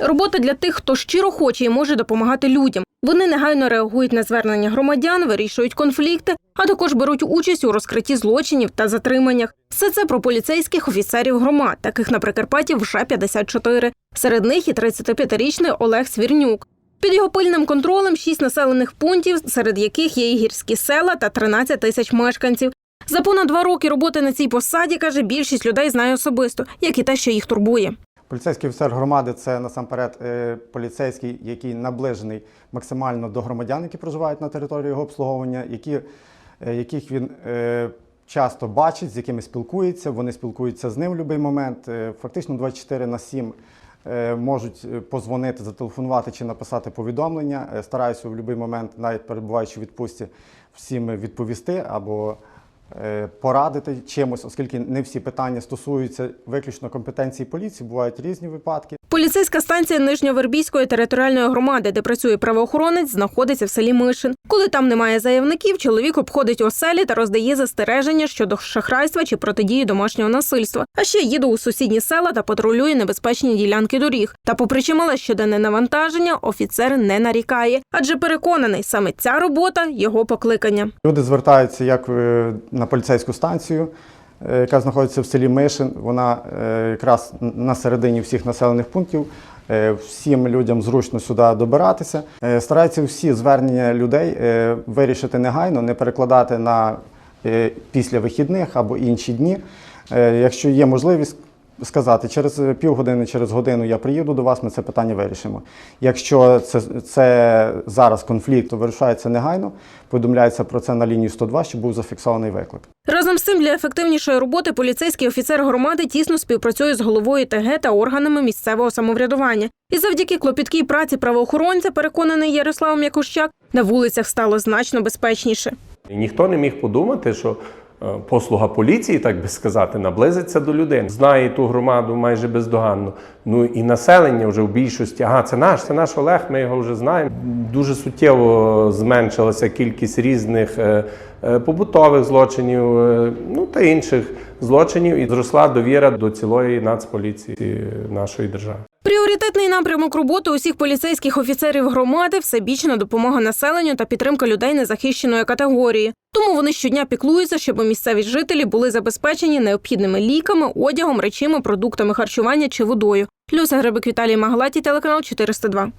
Робота для тих, хто щиро хоче і може допомагати людям. Вони негайно реагують на звернення громадян, вирішують конфлікти, а також беруть участь у розкритті злочинів та затриманнях. Все це про поліцейських офіцерів громад, таких на Прикарпатті вже 54. Серед них і 35-річний Олег Свірнюк. Під його пильним контролем шість населених пунктів, серед яких є і гірські села та 13 тисяч мешканців. За понад два роки роботи на цій посаді каже, більшість людей знає особисто, як і те, що їх турбує. Поліцейський офіцер громади це насамперед е, поліцейський, який наближений максимально до громадян, які проживають на території його обслуговування, які, е, яких він е, часто бачить, з якими спілкується. Вони спілкуються з ним в будь-який момент. Фактично 24 на 7 е, можуть позвонити, зателефонувати чи написати повідомлення. Стараюся в будь-який момент, навіть перебуваючи в відпустці, всім відповісти або порадити чимось, оскільки не всі питання стосуються виключно компетенції поліції, бувають різні випадки. Поліцейська станція Нижньовербійської територіальної громади, де працює правоохоронець, знаходиться в селі Мишин. Коли там немає заявників, чоловік обходить оселі та роздає застереження щодо шахрайства чи протидії домашнього насильства. А ще їде у сусідні села та патрулює небезпечні ділянки доріг. Та, попри чимале щоденне навантаження, офіцер не нарікає, адже переконаний, саме ця робота його покликання. Люди звертаються як е, на поліцейську станцію, яка знаходиться в селі Мишин. Вона е, якраз на середині всіх населених пунктів. Е, Всім людям зручно сюди добиратися. Е, Стараються всі звернення людей е, вирішити негайно, не перекладати на е, після вихідних або інші дні. Е, Якщо є можливість сказати, через півгодини, через годину я приїду до вас, ми це питання вирішимо. Якщо це, це зараз конфлікт, то вирішається негайно, повідомляється про це на лінію 102, щоб був зафіксований виклик. Разом з цим для ефективнішої роботи поліцейський офіцер громади тісно співпрацює з головою ТГ та органами місцевого самоврядування. І завдяки клопіткій праці правоохоронця, переконаний Ярослав М'якощак, на вулицях стало значно безпечніше. Ніхто не міг подумати, що послуга поліції, так би сказати, наблизиться до людей. Знає ту громаду майже бездоганно. Ну і населення вже в більшості. Ага, це наш, це наш Олег, ми його вже знаємо. Дуже суттєво зменшилася кількість різних е, е, побутових злочинів, е, ну та інших злочинів, і зросла довіра до цілої нацполіції нашої держави. Пріоритетний напрямок роботи усіх поліцейських офіцерів громади всебічна допомога населенню та підтримка людей незахищеної категорії. Тому вони щодня піклуються, щоб місцеві жителі були забезпечені необхідними ліками, одягом, речима, продуктами харчування чи водою. Люся Гребик Віталій Магалаті, телеканал 402.